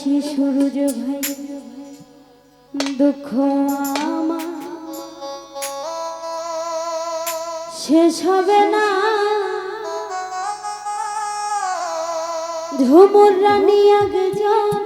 আছি সূর্য ভাই। দুঃখ আমার। শেষ হবে না। ঝুমুর রানী আগে যাও।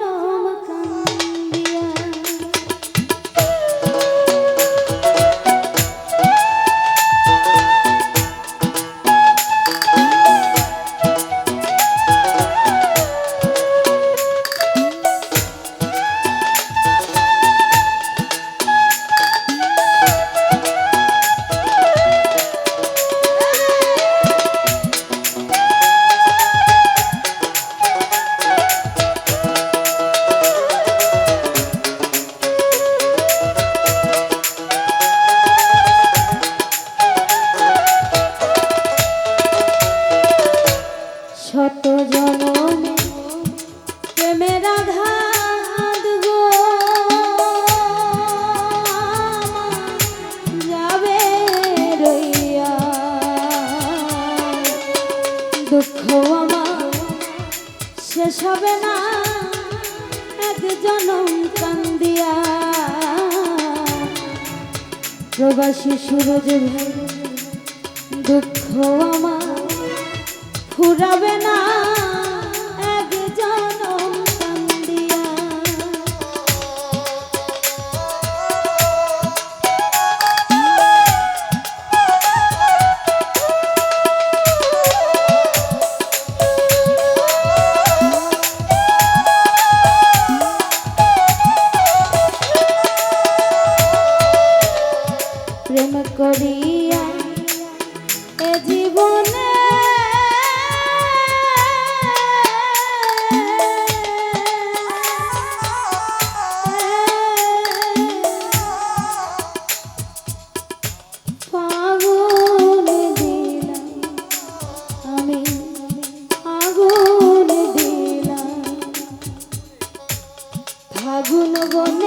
জনম কান্দিয়া। প্রবাসী সুরজ ভাই দুঃখ আমার ফুরাবে না। conmigo.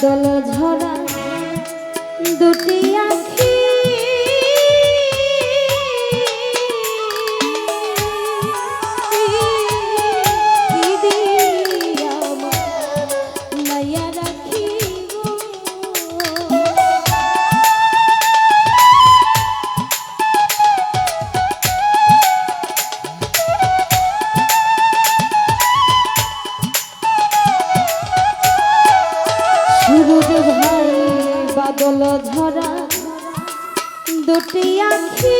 বাদল ঝরা দুটি দুটি আখি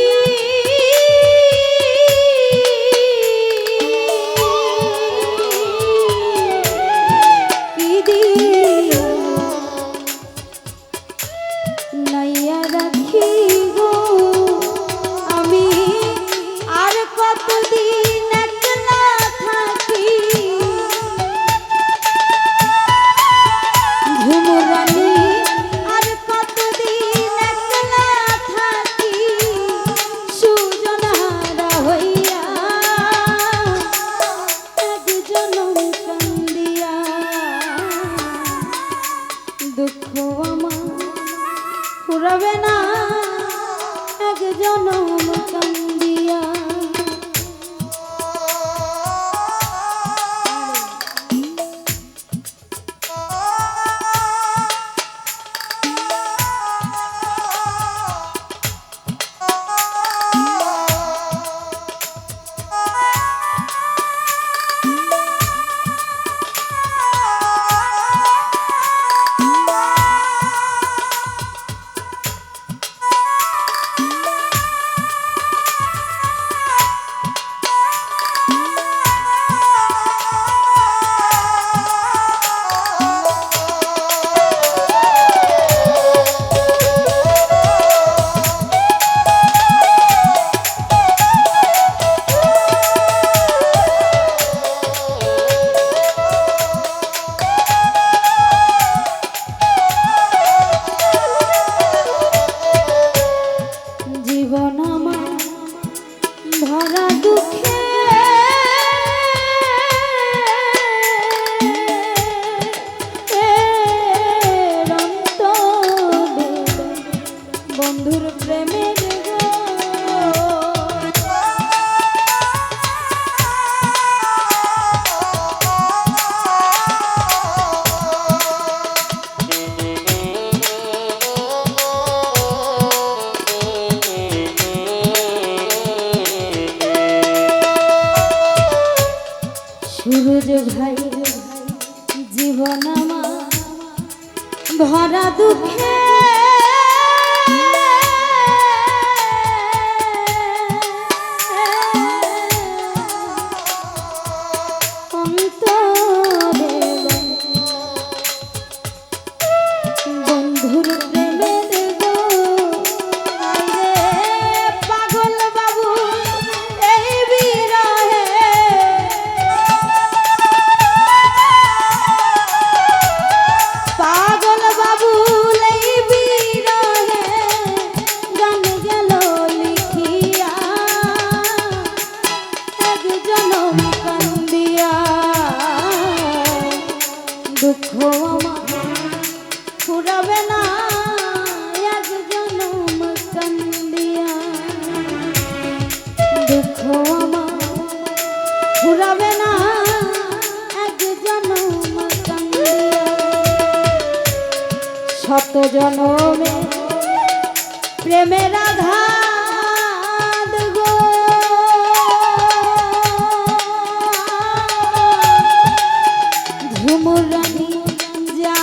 হবে না। একজন ভরা দুঃখে শত জনমে প্রেমের আধা ঝুমুরানি যা